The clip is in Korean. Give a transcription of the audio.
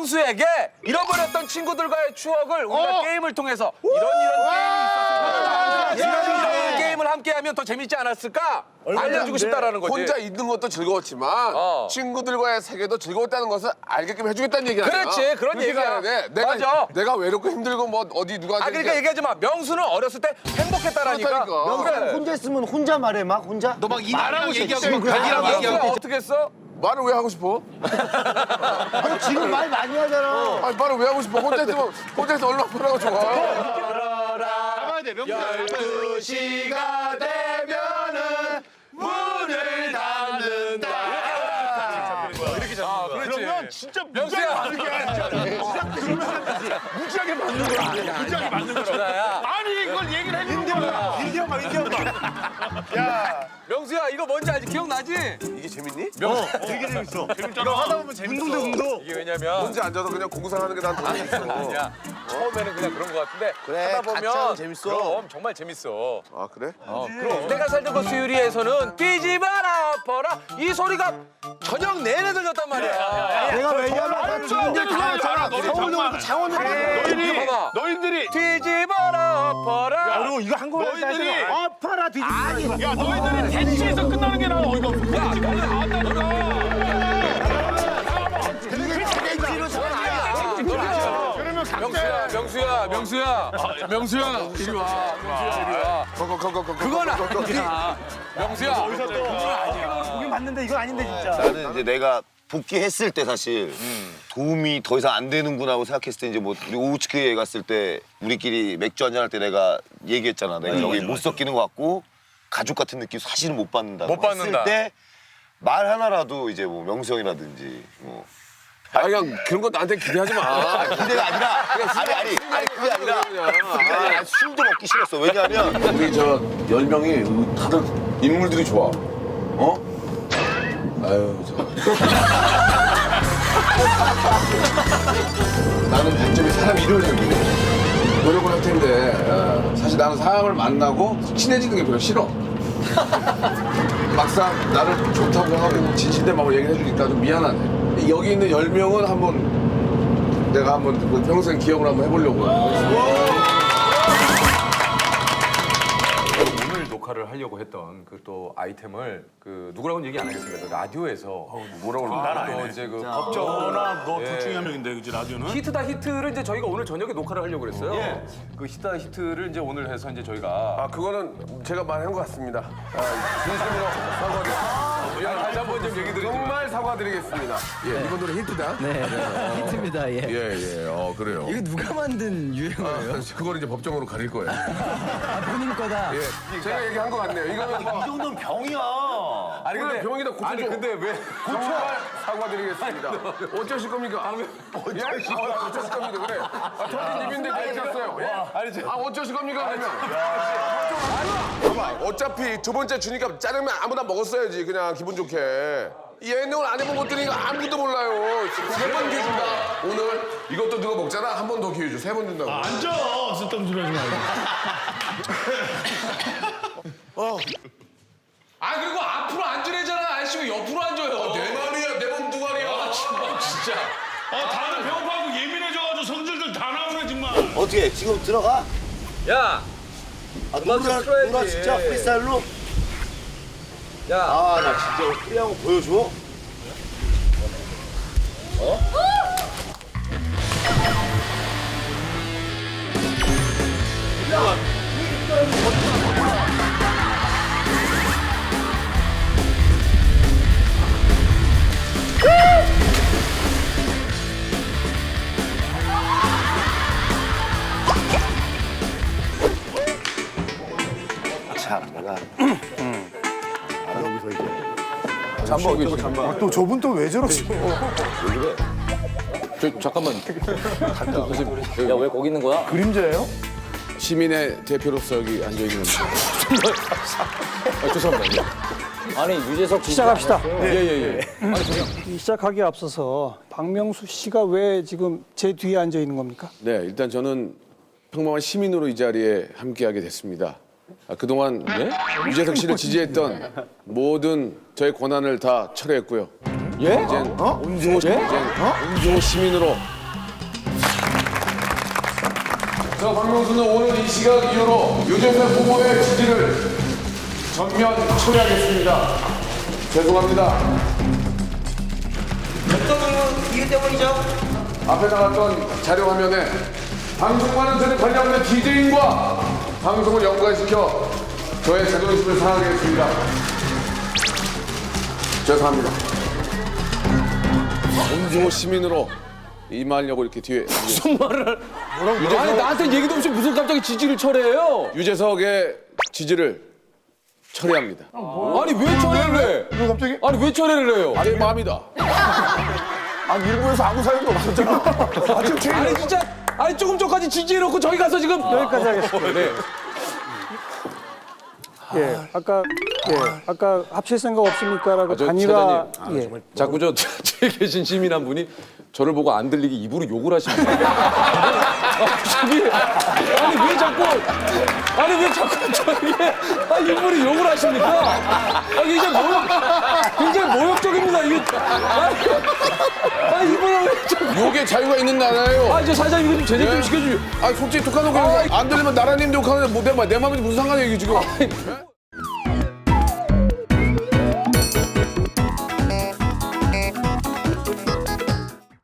명수에게 잃어버렸던 친구들과의 추억을 우리가 게임을 통해서 이런 이런 게임이 있었으면 이런 이런 게임을 함께하면 더 재밌지 않았을까 알려주고 싶다라는 거지. 혼자 있는 것도 즐거웠지만 어. 친구들과의 세계도 즐거웠다는 것을 알게끔 해주겠다는 얘기 아니야? 그렇지, 그런 그렇게 얘기야. 가야 돼. 내가 맞아. 내가 외롭고 힘들고 뭐 어디 누가 아 그러니까 얘기하지 마. 명수는 어렸을 때 행복했다라니까. 그렇다니까. 혼자 있으면 혼자 말해 막 혼자. 너 막 이나라고 얘기하고 그 명수야 얘기하고 어떻게 했어? 말을 왜 하고 싶어? 너 지금 말 많이 하잖아. 아니 말을 왜 하고 싶어? 혼자 있으면 혼자 있어 얼른 보라고 좋아. 잡아야 돼 명수. 시가 되면은 문을 닫는다. 이렇게 잡는 거야. 그러면 진짜 명수야. 무지하게 맞는 거야. 무지하게 맞는 거야. 아니 이걸 얘기를 해주는 거야. 인디언가 인디언가. 야 명수야 이거 뭔지 알지? 기억나지? 이게 재밌니? 되게 재밌어. 재밌잖아. 하다 보면 재밌어. 운동도 운동. 이게 왜냐면 혼자 앉아서 그냥 공상하는 게 난 더 재밌어. 아니야. 처음에는 그냥 그런 거 같은데 그래, 하다 같이 보면 하면 재밌어. 그럼 정말 재밌어. 아 그래? 그럼 내가 살던 그 수유리에서는 뛰지 마라 엎어라 이 소리가 저녁 내내 들렸단 말이야. 내가 왜냐면 나 정말- 가서 창원으로 가. 너희들이 이거 봐봐. 너희들이 뛰지 마라 엎어라. 그리고 이거 한국어 너희들이 아 파라 뒤집어. 야 너희들이 대치에서 끝나는 게 나아. 어이가 없어. 대치 빨리 나왔다니까. 명수야, 명수야, 명수야, 명수야, 이리 와, 명수야, 이리 와. 그건 아니야. 명수야, 보긴 봤는데 이건 아닌데 진짜. 나는 이제 내가 복귀했을 때 사실 도움이 더 이상 안 되는구나 하고 생각했을 때 이제 뭐 우리 오우츠크에 갔을 때 우리끼리 맥주 한잔 할 때 내가 얘기했잖아. 내가 여기 못 섞이는 것 같고 가족 같은 느낌 사실은 못 받는다. 못 받는다. 했을 때 말 하나라도 이제 뭐 명수 형이라든지 뭐 아 그냥 그런 거 나한테 기대하지 마. 기대가 아니라 아니 아니 아니 그게 아니라 그게 아니라 술도 먹기 싫었어. 왜냐하면 우리 저 열 명이 다들 인물들이 좋아. 어? 아유 저. 나는 단점이 사람 잘 모르. 노력을 할 텐데 어, 사실 나는 사람을 만나고 친해지는 게 별로 싫어. 막상 나를 좋다고 하고 진실된 마음을 얘기해 주니까 좀 미안하네. 여기 있는 열 명은 한번 내가 한번 그 평생 기억을 한번 해보려고. 녹화를 하려고 했던 그 또 아이템을 그 누구라고는 얘기 안 하겠습니다. 라디오에서 뭐라고 그러나 또 이제 그 법정 너둘 중에 한 명인데 그지 라디오는? 히트다 히트를 이제 저희가 오늘 저녁에 녹화를 하려고 그랬어요. 그 히트다 히트를 이제 오늘 해서 이제 저희가 아 그거는 제가 말한 것 같습니다. 아, 진심으로 사과드립니다. 야, 다시 한 번 좀 얘기 드리죠. 정말 사과드리겠습니다. 예, 이번 노래 히트다. 네, 히트입니다. 예. 예, 예, 어 그래요. 이거 누가 만든 유행어예요? 아, 그걸 이제 법정으로 가릴 거예요. 아, 본인 거다. 예, 제가 얘기한 것 같네요. 이거는 뭐, 이 정도는 병이야. 아니 그래, 병이다 고쳐. 아니 근데 왜 정말 사과드리겠습니다. 어쩌실 겁니까? 어쩌실 겁니까? 어쩌실 겁니까? 그래. 아, 저는 입인데 내셨어요. 예? 아니 저 아, 어쩌실 겁니까? 그러면. 봐봐, 어차피 두 번째 주니까 짜장면 아무나 먹었어야지, 그냥 기분 좋게. 예능을 안 해본 것들이 아무것도 몰라요. 세 번 기회 준다. 오늘 이것도 누가 먹잖아? 한 번 더 기회 줘. 세 번 준다고. 앉아. 쓸데없는 소리 하지 말고. 아 그리고 아저씨가 옆으로 앉아요. 내 말이야, 내몸두 마리야. 진짜. 아 다들 배고파고 예민해져가지고 성질들 다 나오네 정말. 어떻게 지금 들어가? 야, 아, 음악 좀 누나 틀어야지. 누나 진짜 프리스타일로? 야, 아 나 진짜 프리 한번 보여줘. 자, 내가 아, 여기서 이제 잠복 이거 잠복. 또 저분 또 왜 저러시고? 저 잠깐만. 야 왜 거기 있는 거야? 그림자예요? 시민의 대표로서 여기 앉아 있는. 아, 죄송합니다. 아니 유재석 시작합시다. 예예 예. 시작하기에 앞서서 박명수 씨가 왜 지금 제 뒤에 앉아 있는 겁니까? 네, 일단 저는 평범한 시민으로 이 자리에 함께하게 됐습니다. 아, 그동안 유재석 씨를 지지했던 모든 저의 권한을 다 철회했고요. 예? 이젠 온주호 시- 이젠 온주호 시민으로. 자, 박명수는 오늘 이 시각 이후로 유재석 후보의 지지를 전면 처리하겠습니다. 죄송합니다. 이유 때문이죠? 앞에 나갔던 자료 화면에 방송과는 전혀 관련 없는 DJ인과 방송을 연관시켜 저의 자존심을 상하게 했습니다. 죄송합니다. 온주호 시민으로 임하려고 이렇게 뒤에 무슨 말을? 아니 나한테 얘기도 없이 무슨 갑자기 지지를 철회해요? 유재석의 지지를 처리합니다. 아니 왜 철회를 해? 왜 갑자기? 아니 왜 철회를 해요? 내 마음이다. 아니 일부에서 아무 사연도 없었잖아. 아, 아니 진짜 아니 조금 전까지 지지해놓고 저희 가서 지금 여기까지 하겠습니다. 네. 예, 아까 예, 아까 합칠 생각 없습니까 라고 아, 저 단일화 차장님. 예. 자꾸 저 시민 한 분이 저를 보고 안 들리게 입으로 욕을. 아, 저기, 아니 왜 자꾸 아니 왜 자꾸 저에게 아, 입으로 욕을 하십니까? 아, 굉장히 모욕 굉장히 모욕적입니다. 이게 아니, 아 입으로 왜 자꾸 욕의 자유가 있는 나라예요. 아 저 사장님 이거 좀 제재 좀 시켜주세요. 아 솔직히 독한 욕안 들리면 나라님도 욕하는데 뭐, 내, 마- 내 마음이 무슨 상관이야 이게 지금.